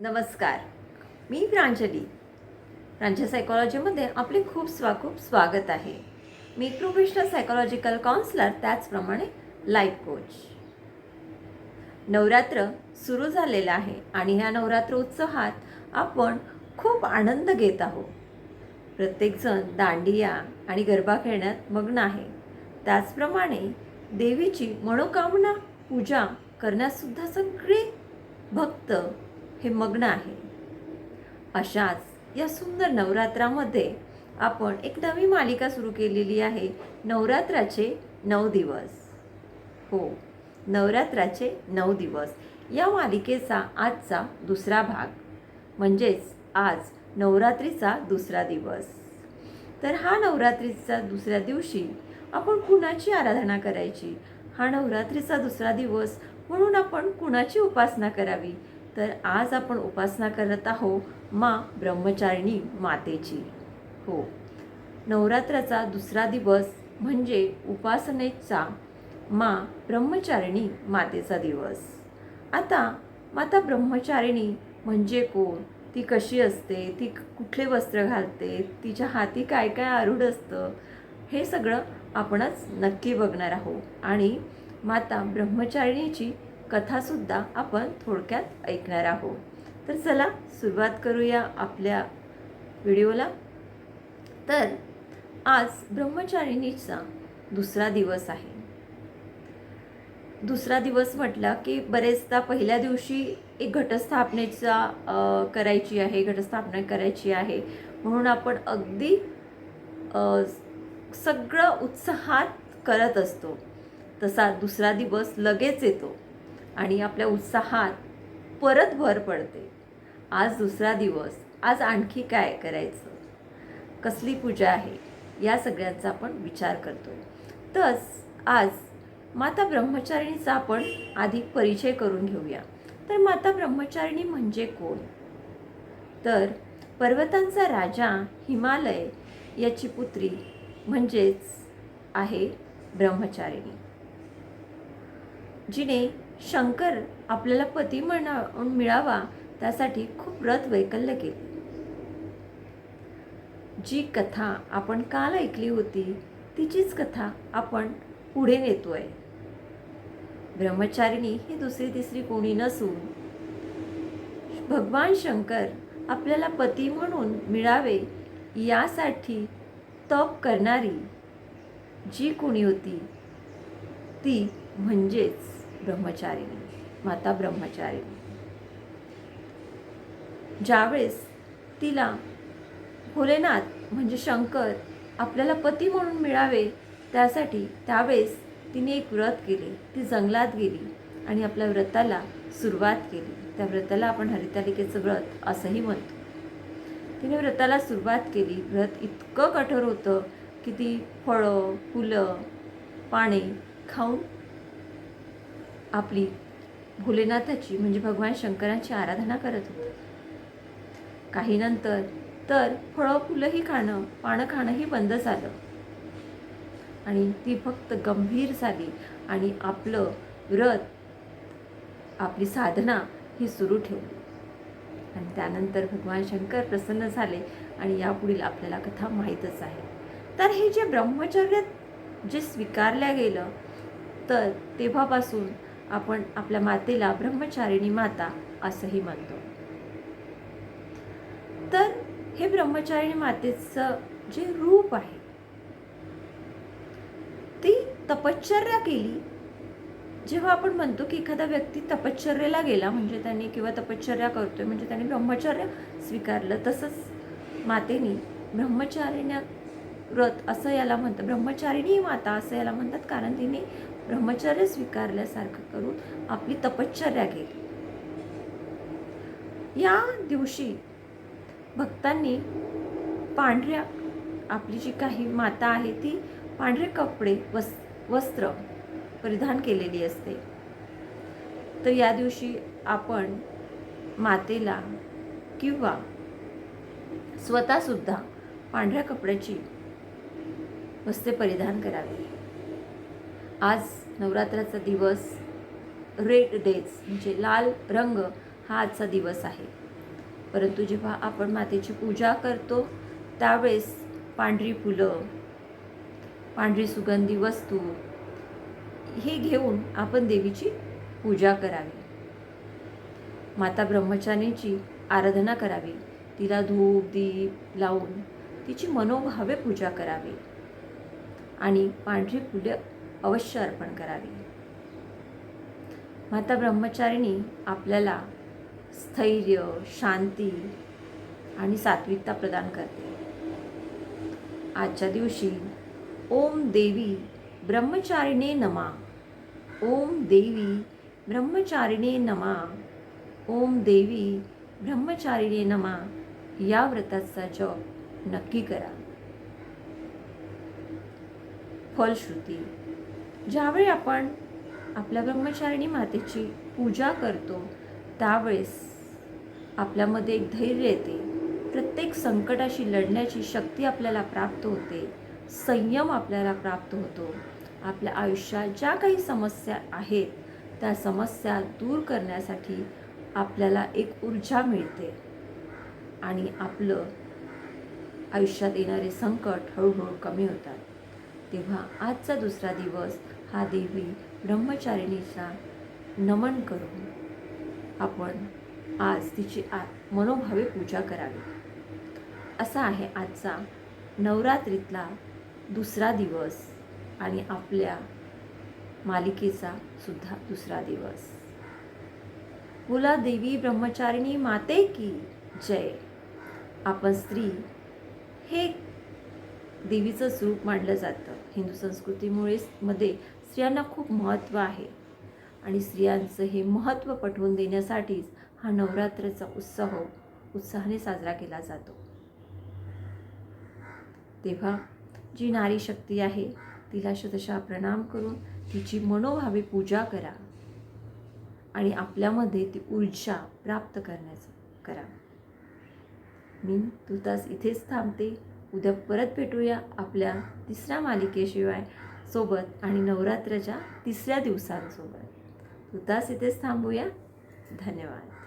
नमस्कार. मी प्रांजली. प्रांजल सायकॉलॉजीमध्ये आपले खूप स्वा खूप स्वागत आहे. मी प्रोफेशनल सायकॉलॉजिकल काउन्सलर त्याचप्रमाणे लाईफ कोच नवरात्र सुरू झालेलं आहे आणि ह्या नवरात्र उत्सवात आपण खूप आनंद घेत आहोत. प्रत्येकजण दांडिया आणि गरबा खेळण्यात मग्न आहे. त्याचप्रमाणे देवीची मनोकामना पूजा करण्यासुद्धा सगळे भक्त हे मग्न आहे. अशाच या सुंदर नवरात्रामध्ये आपण एक नवी मालिका सुरू केलेली आहे. नवरात्राचे नऊ दिवस. हो नवरात्राचे नऊ दिवस. या मालिकेचा आजचा दुसरा भाग. म्हणजेच आज नवरात्रीचा दुसरा दिवस. तर हा नवरात्रीचा दुसऱ्या दिवशी आपण कुणाची आराधना करायची? हा नवरात्रीचा दुसरा दिवस म्हणून आपण कुणाची उपासना करावी? तर आज आपण उपासना करत आहोत मा ब्रह्मचारिणी मातेची. हो. नवरात्राचा दुसरा दिवस म्हणजे उपासनेचा मा ब्रह्मचारिणी मातेचा दिवस. आता माता ब्रह्मचारिणी म्हणजे कोण? ती कशी असते? ती कुठले वस्त्र घालते? तिच्या हाती काय काय आरूढ असतं? हे सगळं आपणच नक्की बघणार आहोत. आणि माता ब्रह्मचारिणीची कथासुद्धा आपण थोडक्यात ऐकणार आहोत. तर चला सुरुवात करूया आपल्या व्हिडिओला. तर आज ब्रह्मचारिणीचा दुसरा दिवस आहे. दुसरा दिवस म्हटला की बरेचदा पहिल्या दिवशी एक घटस्थापनेचा करायची आहे घटस्थापना करायची आहे. म्हणून आपण अगदी सगळं उत्साहात करत असतो. तसा दुसरा दिवस लगेच येतो. आणि आपल्या उत्साहात परत भर पडते. आज दुसरा दिवस आज आणखी काय करायचं? कसली पूजा आहे? या सगळ्यांचा आपण विचार करतो. तस आज माता ब्रह्मचारिणीचा आपण आधी परिचय करून घेऊया. तर माता ब्रह्मचारिणी म्हणजे कोण? तर पर्वतांचा राजा हिमालय याची पुत्री म्हणजेच आहे ब्रह्मचारिणी. जिने शंकर आपल्याला पती म्हणा मिळावा त्यासाठी खूप व्रत वैकल्य केले. जी कथा आपण काल ऐकली होती तिचीच कथा आपण पुढे नेतोय. ब्रह्मचारिणी ही दुसरी तिसरी कोणी नसून भगवान शंकर आपल्याला पती म्हणून मिळावे यासाठी तप करणारी जी कोणी होती ती म्हणजेच ब्रह्मचारिणी माता ब्रह्मचारिणी. ज्यावेळेस तिला भोलेनाथ म्हणजे शंकर आपल्याला पती म्हणून मिळावे त्यासाठी त्यावेळेस तिने एक व्रत केले. ती जंगलात गेली आणि आपल्या व्रताला सुरुवात केली. त्या व्रताला आपण हरितालिकेचं व्रत असंही म्हणतो. तिने व्रताला सुरुवात केली. व्रत इतकं कठोर होतं की ती फळं फुलं पाने खाऊन आपली भोलेनाथाची म्हणजे भगवान शंकरांची आराधना करत होती. काही नंतर तर फळं फुलंही खाणं पानं खाणंही बंद झालं. आणि ती फक्त गंभीर झाली आणि आपलं व्रत आपली साधना ही सुरू ठेवली. आणि त्यानंतर भगवान शंकर प्रसन्न झाले आणि यापुढील आपल्याला कथा माहीतच आहे. तर हे जे ब्रह्मचर्य जे स्वीकारल्या गेलं तर तेव्हापासून आपण आपल्या मातेला ब्रह्मचारिणी माता असंही म्हणतो. तर हे ब्रह्मचारिणी मातेचं जे रूप आहे ती तपश्चर्या केली. जेव्हा आपण म्हणतो की एखादा व्यक्ती तपश्चर्याला गेला म्हणजे त्यांनी किंवा तपश्चर्या करतोय म्हणजे त्यांनी ब्रह्मचर्य स्वीकारलं तसंच मातेने ब्रह्मचारिण्या व्रत असं याला म्हणतं ब्रह्मचारिणी माता असं याला म्हणतात कारण तिने ब्रह्मचर्य स्वीकारल्यासारखं करून आपली तपश्चर्या केली. या दिवशी भक्तांनी पांढऱ्या आपली जी काही माता आहे ती पांढरे कपडे वस् वस्त्र परिधान केलेली असते. तर या दिवशी आपण मातेला किंवा स्वतःसुद्धा पांढऱ्या कपड्याची वस्त्रे परिधान करावी. आज नवरात्राचा दिवस रेड डेज म्हणजे लाल रंग हा आजचा दिवस आहे. परंतु जेव्हा आपण मातेची पूजा करतो त्यावेळेस पांढरी फुलं पांढरी सुगंधी वस्तू हे घेऊन आपण देवीची पूजा करावी. माता ब्रह्मचारीची आराधना करावी. तिला धूप दीप लावून तिची मनोभावे पूजा करावी. आणि पांढरी फुलं अवश्य अर्पण करावी. माता ब्रह्मचारिणी आपल्याला स्थैर्य शांती आणि सात्विकता प्रदान करते. आजच्या दिवशी ओम देवी ब्रह्मचारिणे नमा. ओम देवी ब्रह्मचारिणे नमा. ओम देवी ब्रह्मचारिणे नमा. या व्रताचा जप नक्की करा. फलश्रुती ज्यावेळी आपण आपल्या ब्रह्मचारिणी मातेची पूजा करतो त्यावेळेस आपल्यामध्ये एक धैर्य येते. प्रत्येक संकटाशी लढण्याची शक्ती आपल्याला प्राप्त होते. संयम आपल्याला प्राप्त होतो. आपल्या आयुष्यात ज्या काही समस्या आहेत त्या समस्या दूर करण्यासाठी आपल्याला एक ऊर्जा मिळते. आणि आपलं आयुष्यात येणारे संकट हळूहळू कमी होतात. तेव्हा आजचा दुसरा दिवस हा देवी ब्रह्मचारिणीचा नमन करून आपण आज तिची आ मनोभावे पूजा करावी. असा आहे आजचा नवरात्रीतला दुसरा दिवस आणि आपल्या मालिकेचा सुद्धा दुसरा दिवस. बोला देवी ब्रह्मचारिणी माते की जय. आपण स्त्री हे देवीचं स्वरूप मांडलं जातं. हिंदू संस्कृतीमुळे मध्ये स्त्रियांना खूप महत्त्व आहे. आणि स्त्रियांचं हे महत्त्व पटवून देण्यासाठीच हा नवरात्राचा उत्सव उत्साहाने साजरा केला जातो. तेव्हा जी नारी शक्ती आहे तिला शतशः प्रणाम करून तिची मनोभावे पूजा करा. आणि आपल्यामध्ये ती ऊर्जा प्राप्त करण्याचं करा. मी तुतास इथेच थांबते. उद्या परत भेटूया आपल्या तिसऱ्या मालिकेशिवाय. सोबत आणि नवरात्राच्या तिसऱ्या दिवसांसोबत. तुतास इथेच थांबूया. धन्यवाद.